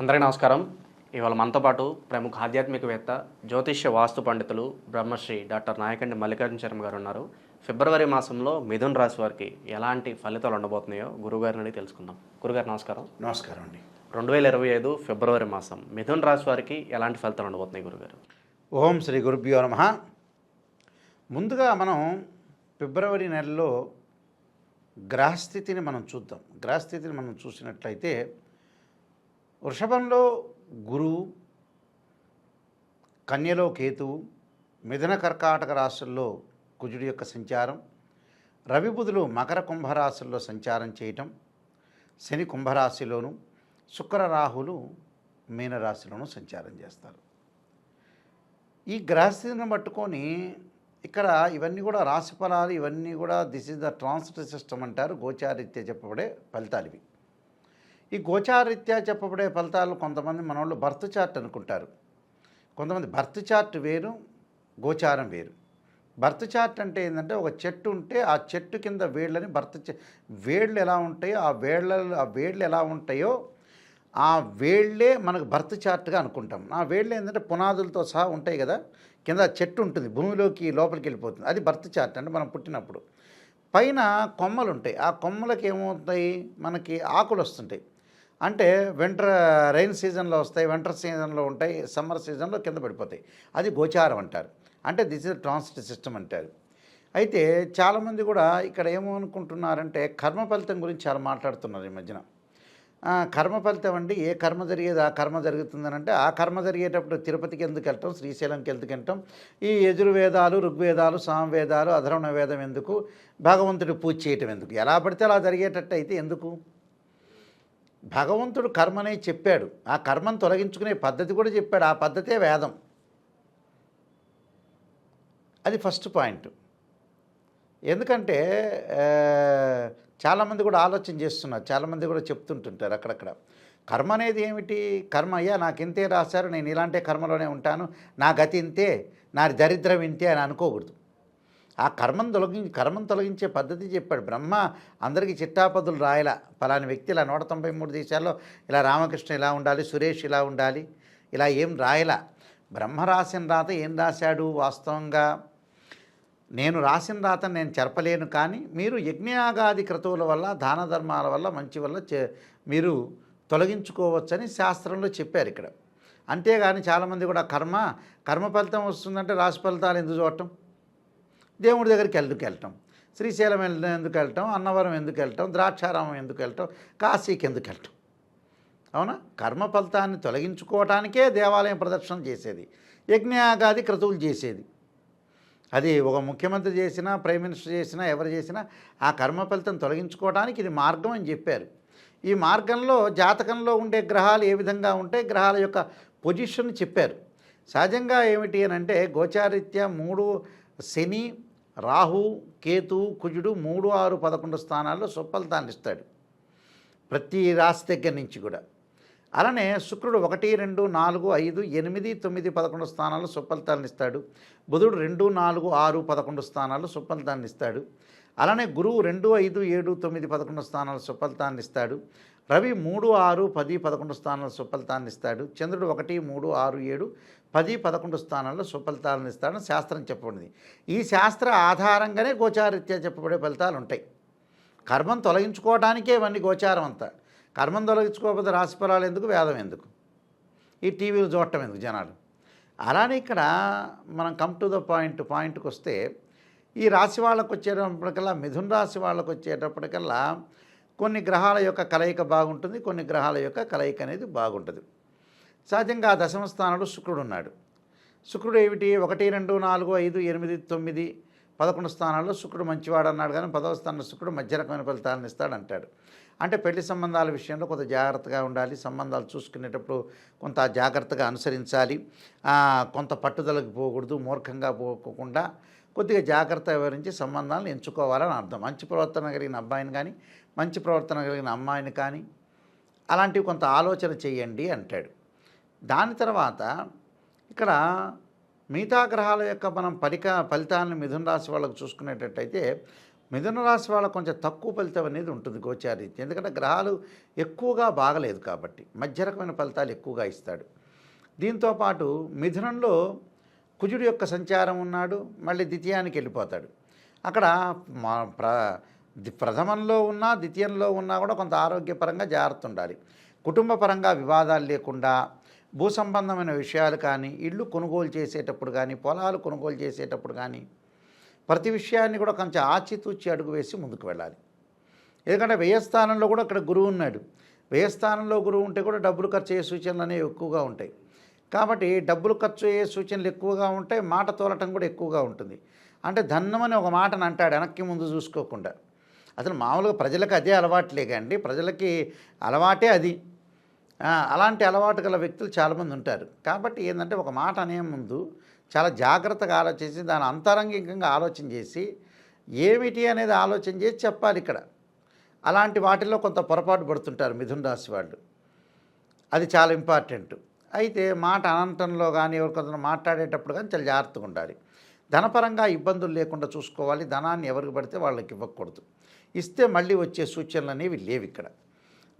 అందరికీ నమస్కారం. ఇవాళ మనతో పాటు ప్రముఖ ఆధ్యాత్మికవేత్త జ్యోతిష్య వాస్తు పండితులు బ్రహ్మశ్రీ డాక్టర్ నాయకండి మల్లికార్జున శర్మ గారు ఉన్నారు. ఫిబ్రవరి మాసంలో మిథున్ రాశి వారికి ఎలాంటి ఫలితాలు ఉండబోతున్నాయో గురుగారిని తెలుసుకుందాం. గురుగారు నమస్కారం. నమస్కారం అండి. రెండు వేల ఇరవై ఐదు ఫిబ్రవరి మాసం మిథున్ రాశి వారికి ఎలాంటి ఫలితాలు ఉండబోతున్నాయి గురుగారు? ఓం శ్రీ గురుభ్యో నమ. ముందుగా మనం ఫిబ్రవరి నెలలో గ్రహస్థితిని మనం చూద్దాం. గ్రహస్థితిని మనం చూసినట్లయితే వృషభంలో గురువు కన్యలో కేతువు మిథున కర్కాటక రాశుల్లో కుజుడి యొక్క సంచారం రవిబుధులు మకర కుంభరాశుల్లో సంచారం చేయటం శని కుంభరాశిలోను శుక్ర రాహులు మీనరాశిలోను సంచారం చేస్తారు. ఈ గ్రహస్థితిని పట్టుకొని ఇక్కడ ఇవన్నీ కూడా రాశి ఫలాలు ఇవన్నీ కూడా this is the transit system అంటారు గోచారిత్య చెప్పబడే ఫలితాలు ఇవి. ఈ గోచారీత్యా చెప్పబడే ఫలితాలు కొంతమంది మనోళ్ళు బర్త్ చార్ట్ అనుకుంటారు. కొంతమంది బర్త్ చార్ట్ వేరు గోచారం వేరు. బర్త్ చార్ట్ అంటే ఏంటంటే ఒక చెట్టు ఉంటే ఆ చెట్టు కింద వేళ్ళని బర్త్ వేళ్ళు ఎలా ఉంటాయో ఆ వేళ్ళ ఆ వేళ్ళు ఎలా ఉంటాయో ఆ వేళ్ళే మనకు బర్త్ చార్ట్గా అనుకుంటాం. ఆ వేళ్ళు ఏంటంటే పునాదులతో సహా ఉంటాయి కదా కింద చెట్టు ఉంటుంది భూమిలోకి లోపలికి వెళ్ళిపోతుంది. అది బర్త్ చార్ట్ అంటే మనం పుట్టినప్పుడు. పైన కొమ్మలు ఉంటాయి. ఆ కొమ్మలకి ఏమవుతాయి? మనకి ఆకులు వస్తుంటాయి. అంటే వింటర్ రైన్ సీజన్లో వస్తాయి వింటర్ సీజన్లో ఉంటాయి సమ్మర్ సీజన్లో కింద పడిపోతాయి. అది గోచారం అంటారు. అంటే దిస్ ఇస్ ట్రాన్సిట్ సిస్టమ్ అంటారు. అయితే చాలామంది కూడా ఇక్కడ ఏమనుకుంటున్నారంటే కర్మ ఫలితం గురించి చాలా మాట్లాడుతున్నారు ఈ మధ్యన. కర్మ ఫలితం అండి ఏ కర్మ జరిగేది ఆ కర్మ జరుగుతుందని అంటే ఆ కర్మ జరిగేటప్పుడు తిరుపతికి ఎందుకు వెళ్తాం శ్రీశైలంకి ఎందుకు వెళ్తాం? ఈ యజుర్వేదాలు ఋగ్వేదాలు సామవేదాలు అధర్వణ వేదం ఎందుకు? భగవంతుడి పూజ చేయటం ఎందుకు? ఎలా పడితే అలా జరిగేటట్టు అయితే ఎందుకు? భగవంతుడు కర్మనే చెప్పాడు. ఆ కర్మను తొలగించుకునే పద్ధతి కూడా చెప్పాడు. ఆ పద్ధతే వేదం. అది ఫస్ట్ పాయింట్. ఎందుకంటే చాలామంది కూడా ఆలోచన చేస్తున్నారు. చాలామంది కూడా చెప్తుంటుంటారు అక్కడక్కడ. కర్మ అనేది ఏమిటి? కర్మ అయ్యా నాకు ఇంతే రాశారు నేను ఇలాంటి కర్మలోనే ఉంటాను. నా గతి ఇంతే నా దరిద్రం ఇంతే అని అనుకోకూడదు. ఆ కర్మను తొలగి కర్మను తొలగించే పద్ధతి చెప్పాడు. బ్రహ్మ అందరికీ చిట్టాపదులు రాయల. పలాని వ్యక్తి ఇలా నూట తొంభై మూడు దేశాల్లో ఇలా రామకృష్ణ ఇలా ఉండాలి సురేష్ ఇలా ఉండాలి ఇలా ఏం రాయల. బ్రహ్మ రాసిన రాత ఏం రాశాడు వాస్తవంగా? నేను రాసిన రాత నేను చెరపలేను కానీ మీరు యజ్ఞయాగాది క్రతువుల వల్ల దాన ధర్మాల వల్ల మంచి వల్ల చే- మీరు తొలగించుకోవచ్చని శాస్త్రంలో చెప్పారు ఇక్కడ. అంతేగాని చాలామంది కూడా కర్మ కర్మ ఫలితం వస్తుందంటే రాశి ఫలితాలు ఎందుకు చూడటం? దేవుడి దగ్గరికి ఎందుకు వెళ్ళటం? శ్రీశైలం ఎందుకు వెళ్ళటం? అన్నవరం ఎందుకు వెళ్ళటం? ద్రాక్షారామం ఎందుకు వెళ్ళటం? కాశీకి ఎందుకు వెళ్ళటం? అవునా? కర్మ ఫలితాన్ని తొలగించుకోవటానికే దేవాలయం ప్రదర్శన చేసేది. యజ్ఞయాగాది క్రతువులు చేసేది. అది ఒక ముఖ్యమంత్రి చేసినా ప్రైమ్ మినిస్టర్ చేసినా ఎవరు చేసినా ఆ కర్మ ఫలితం తొలగించుకోవడానికి ఇది మార్గం అని చెప్పారు. ఈ మార్గంలో జాతకంలో ఉండే గ్రహాలు ఏ విధంగా ఉంటే గ్రహాల యొక్క పొజిషన్ చెప్పారు. సహజంగా ఏమిటి అని అంటే గోచారిత్య మూడు శని రాహు కేతు కుజుడు మూడు ఆరు పదకొండు స్థానాల్లో సుఫలితాన్ని ఇస్తాడు. ప్రతి రాశి దగ్గర నుంచి కూడా. అలానే శుక్రుడు ఒకటి రెండు నాలుగు ఐదు ఎనిమిది తొమ్మిది పదకొండు స్థానాల్లో సుఫలితాలను ఇస్తాడు. బుధుడు రెండు నాలుగు ఆరు పదకొండు స్థానాల్లో సుఫలితాన్ని ఇస్తాడు. అలానే గురువు రెండు ఐదు ఏడు తొమ్మిది పదకొండు స్థానాల సుఫలితాన్ని ఇస్తాడు. రవి మూడు ఆరు పది పదకొండు స్థానాల సుఫలితాన్ని ఇస్తాడు. చంద్రుడు ఒకటి మూడు ఆరు ఏడు పది పదకొండు స్థానాల్లో సుఫలితాలను ఇస్తాడని శాస్త్రం చెప్పబడింది. ఈ శాస్త్ర ఆధారంగానే గోచారీత్యా చెప్పబడే ఫలితాలు ఉంటాయి కర్మం తొలగించుకోవడానికే ఇవన్నీ గోచారం అంతా. కర్మం తొలగించుకోకపోతే రాశిఫలాలు ఎందుకు వేదం ఎందుకు? ఈ టీవీలు చూడటం ఎందుకు జనాలు? అలానే ఇక్కడ మనం కమ్ టు ద పాయింట్ పాయింట్కి వస్తే ఈ రాశి వాళ్ళకు వచ్చేటప్పటికల్లా మిథున రాశి వాళ్ళకు వచ్చేటప్పటికల్లా కొన్ని గ్రహాల యొక్క కలయిక బాగుంటుంది కొన్ని గ్రహాల యొక్క కలయిక అనేది బాగుంటుంది. సహజంగా ఆ దశమ స్థానంలో శుక్రుడు ఉన్నాడు. శుక్రుడు ఏమిటి? ఒకటి రెండు నాలుగు ఐదు ఎనిమిది తొమ్మిది పదకొండు స్థానాల్లో శుక్రుడు మంచివాడు అన్నాడు కానీ పదవ స్థానంలో శుక్రుడు మధ్య రకమైన ఫలితాలను ఇస్తాడు అంటాడు అంటే పెళ్ళి సంబంధాల విషయంలో కొంత జాగ్రత్తగా ఉండాలి సంబంధాలు చూసుకునేటప్పుడు కొంత జాగ్రత్తగా అనుసరించాలి. కొంత పట్టుదలకు పోకూడదు మూర్ఖంగా పోకుండా కొద్దిగా జాగ్రత్త వివరించి సంబంధాలను ఎంచుకోవాలని అర్థం. మంచి ప్రవర్తన కలిగిన అబ్బాయిని కానీ మంచి ప్రవర్తన కలిగిన అమ్మాయిని కానీ అలాంటివి కొంత ఆలోచన చేయండి అంటాడు. దాని తర్వాత ఇక్కడ మిగతా గ్రహాల యొక్క మనం పరిక ఫలితాలను మిథున రాశి వాళ్ళకు చూసుకునేటట్టయితే మిథున రాశి వాళ్ళకు కొంచెం తక్కువ ఫలితం అనేది ఉంటుంది గోచారీత్యం. ఎందుకంటే గ్రహాలు ఎక్కువగా బాగలేదు కాబట్టి మధ్య రకమైన ఫలితాలు ఎక్కువగా ఇస్తాడు. దీంతో పాటు మిథునంలో కుజుడు యొక్క సంచారం ఉన్నాడు మళ్ళీ ద్వితీయానికి వెళ్ళిపోతాడు. అక్కడ మా ప్ర ప్రథమంలో ఉన్నా ద్వితీయంలో ఉన్నా కూడా కొంత ఆరోగ్యపరంగా జాగ్రత్త ఉండాలి కుటుంబపరంగా వివాదాలు లేకుండా భూ సంబంధమైన విషయాలు కానీ ఇళ్ళు కొనుగోలు చేసేటప్పుడు కానీ పొలాలు కొనుగోలు చేసేటప్పుడు కానీ ప్రతి విషయాన్ని కూడా కొంచెం ఆచితూచి అడుగు వేసి ముందుకు వెళ్ళాలి. ఎందుకంటే వ్యయస్థానంలో కూడా అక్కడ గురువు ఉన్నాడు. వ్యయస్థానంలో గురువు ఉంటే కూడా డబ్బులు ఖర్చు అయ్యే సూచనలు అనేవి ఎక్కువగా ఉంటాయి. కాబట్టి డబ్బులు ఖర్చు అయ్యే సూచనలు ఎక్కువగా ఉంటాయి మాట తోలటం కూడా ఎక్కువగా ఉంటుంది. అంటే ధన్నమని ఒక మాటను అంటాడు వెనక్కి ముందు చూసుకోకుండా. అసలు మామూలుగా ప్రజలకు అదే అలవాట్లే కండి. ప్రజలకి అలవాటే అది. అలాంటి అలవాటు గల వ్యక్తులు చాలామంది ఉంటారు. కాబట్టి ఏంటంటే ఒక మాట అనే ముందు చాలా జాగ్రత్తగా ఆలోచించి దాని అంతరంగికంగా ఆలోచన చేసి ఏమిటి అనేది ఆలోచన చేసి చెప్పాలి ఇక్కడ. అలాంటి వాటిల్లో కొంత పొరపాటు పడుతుంటారు మిథున్ రాశి వాళ్ళు. అది చాలా ఇంపార్టెంట్. అయితే మాట అనంతంలో కానీ ఎవరు కొంత మాట్లాడేటప్పుడు కానీ చాలా జాగ్రత్తగా ఉండాలి. ధనపరంగా ఇబ్బందులు లేకుండా చూసుకోవాలి. ధనాన్ని ఎవరికి పడితే వాళ్ళకి ఇవ్వకూడదు. ఇస్తే మళ్ళీ వచ్చే సూచనలు అనేవి లేవు ఇక్కడ.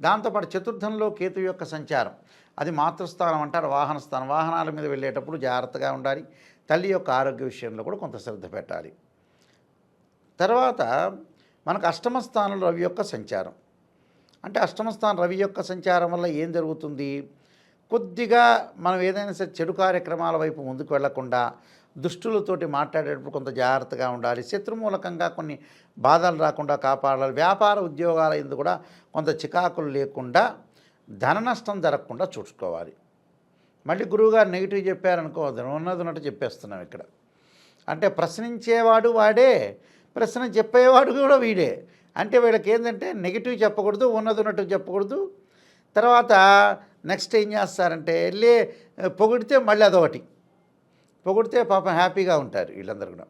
దాంతోపాటు చతుర్థంలో కేతు యొక్క సంచారం. అది మాతృస్థానం అంటారు వాహన స్థానం. వాహనాల మీద వెళ్ళేటప్పుడు జాగ్రత్తగా ఉండాలి. తల్లి యొక్క ఆరోగ్య విషయంలో కూడా కొంత శ్రద్ధ పెట్టాలి. తర్వాత మనకు అష్టమ స్థానంలో రవి యొక్క సంచారం. అంటే అష్టమ స్థానం రవి యొక్క సంచారం వల్ల ఏం జరుగుతుంది? కొద్దిగా మనం ఏదైనా సరే చెడు కార్యక్రమాల వైపు ముందుకు వెళ్ళకుండా దుష్టులతోటి మాట్లాడేటప్పుడు కొంత జాగ్రత్తగా ఉండాలి. శత్రుమూలకంగా కొన్ని బాధలు రాకుండా కాపాడాలి. వ్యాపార ఉద్యోగాల ఎందు కూడా కొంత చికాకులు లేకుండా ధన నష్టం జరగకుండా చూసుకోవాలి. మళ్ళీ గురువుగారు నెగిటివ్ చెప్పారనుకో ఉన్నది ఉన్నట్టు చెప్పేస్తున్నాం ఇక్కడ. అంటే ప్రశ్నించేవాడు వాడే ప్రశ్న చెప్పేవాడు కూడా వీడే. అంటే వీళ్ళకి ఏంటంటే నెగిటివ్ చెప్పకూడదు ఉన్నది ఉన్నట్టు చెప్పకూడదు. తర్వాత నెక్స్ట్ ఏం చేస్తారంటే వెళ్ళి పొగిడితే మళ్ళీ అదొకటి. పొగిడితే పాపం హ్యాపీగా ఉంటారు వీళ్ళందరూ కూడా.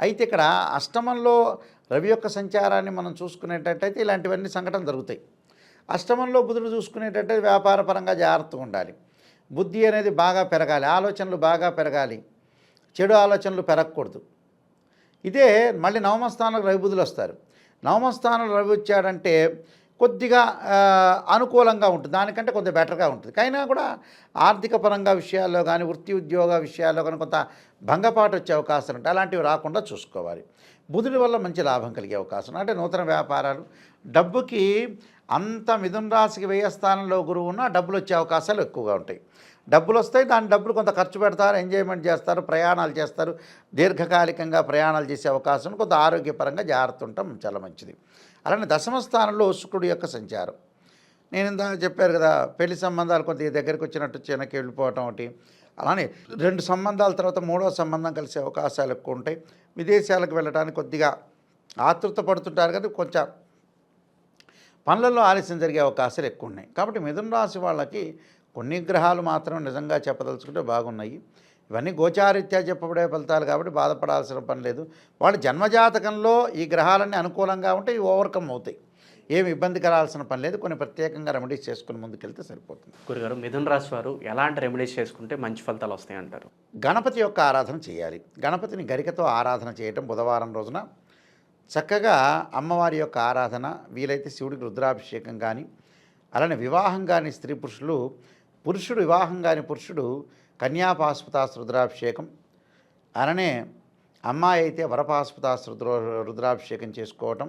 అయితే ఇక్కడ అష్టమంలో రవి యొక్క సంచారాన్ని మనం చూసుకునేటట్టయితే ఇలాంటివన్నీ సంఘటన జరుగుతాయి. అష్టమంలో బుధుడు చూసుకునేటట్టయితే వ్యాపార పరంగా జాగ్రత్తగా ఉండాలి. బుద్ధి అనేది బాగా పెరగాలి. ఆలోచనలు బాగా పెరగాలి. చెడు ఆలోచనలు పెరగకూడదు. ఇదే మళ్ళీ నవమస్థానంలో రవి బుధులు వస్తారు. నవమ స్థానంలో రవి వచ్చాడంటే కొద్దిగా అనుకూలంగా ఉంటుంది. దానికంటే కొంత బెటర్గా ఉంటుంది. అయినా కూడా ఆర్థిక పరంగా విషయాల్లో కానీ వృత్తి ఉద్యోగ విషయాల్లో కానీ కొంత భంగపాటు వచ్చే అవకాశం ఉంటాయి అలాంటివి రాకుండా చూసుకోవాలి. బుధుడి వల్ల మంచి లాభం కలిగే అవకాశం. అంటే నూతన వ్యాపారాలు డబ్బుకి అంత మిథున రాశికి వ్యయ స్థానంలో గురువు ఉన్నా డబ్బులు వచ్చే అవకాశాలు ఎక్కువగా ఉంటాయి. డబ్బులు వస్తాయి దాని డబ్బులు కొంత ఖర్చు పెడతారు ఎంజాయ్మెంట్ చేస్తారు ప్రయాణాలు చేస్తారు దీర్ఘకాలికంగా ప్రయాణాలు చేసే అవకాశం కొంత ఆరోగ్యపరంగా జాగ్రత్త ఉండటం చాలా మంచిది. అలానే దశమ స్థానంలో శుక్రుడి యొక్క సంచారం. నేను ఇందాక చెప్పారు కదా పెళ్ళి సంబంధాలు కొంత దగ్గరికి వచ్చినట్టు చిన్నకి వెళ్ళిపోవటం ఒకటి. అలానే రెండు సంబంధాల తర్వాత మూడో సంబంధం కలిసే అవకాశాలు ఎక్కువ ఉంటాయి. విదేశాలకు వెళ్ళడానికి కొద్దిగా ఆతృత పడుతుంటారు కదా కొంచెం పనులలో ఆలస్యం జరిగే అవకాశాలు ఎక్కువ ఉన్నాయి. కాబట్టి మిథున రాశి వాళ్ళకి కొన్ని గ్రహాలు మాత్రం నిజంగా చెప్పదలుచుకుంటే బాగున్నాయి. ఇవన్నీ గోచారీత్యా చెప్పబడే ఫలితాలు కాబట్టి బాధపడాల్సిన పని లేదు. వాళ్ళ జన్మజాతకంలో ఈ గ్రహాలన్నీ అనుకూలంగా ఉంటే ఇవి ఓవర్కమ్ అవుతాయి. ఏమి ఇబ్బంది కరాల్సిన పని లేదు. కొన్ని ప్రత్యేకంగా రెమెడీస్ చేసుకుని ముందుకెళ్తే సరిపోతుంది. గురుగారు మిథున రాశి వారు ఎలాంటి రెమెడీస్ చేసుకుంటే మంచి ఫలితాలు వస్తాయి అంటారు? గణపతి యొక్క ఆరాధన చేయాలి. గణపతిని గరికతో ఆరాధన చేయటం బుధవారం రోజున చక్కగా అమ్మవారి యొక్క ఆరాధన వీలైతే శివుడికి రుద్రాభిషేకం కానీ అలానే వివాహం కాని స్త్రీ పురుషులు పురుషుడు వివాహం కాని పురుషుడు కన్యాపాశుపతాస్ రుద్రాభిషేకం అలానే అమ్మాయి అయితే వరపాశుపతాస్ రుద్ర రుద్రాభిషేకం చేసుకోవటం.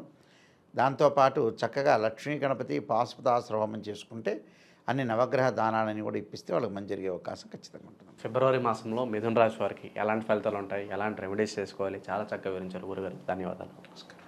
దాంతోపాటు చక్కగా లక్ష్మీ గణపతి పాశుపతాస్ హోమం చేసుకుంటే అన్ని నవగ్రహ దానాలని కూడా ఇప్పిస్తే వాళ్ళకి మంచి జరిగే అవకాశం ఖచ్చితంగా ఉంటుంది. ఫిబ్రవరి మాసంలో మిథున రాశి వారికి ఎలాంటి ఫలితాలు ఉంటాయి? ఎలాంటి రెమెడీస్ చేసుకోవాలి? చాలా చక్కగా వివరించారు. గురుగారు ధన్యవాదాలు. నమస్కారం.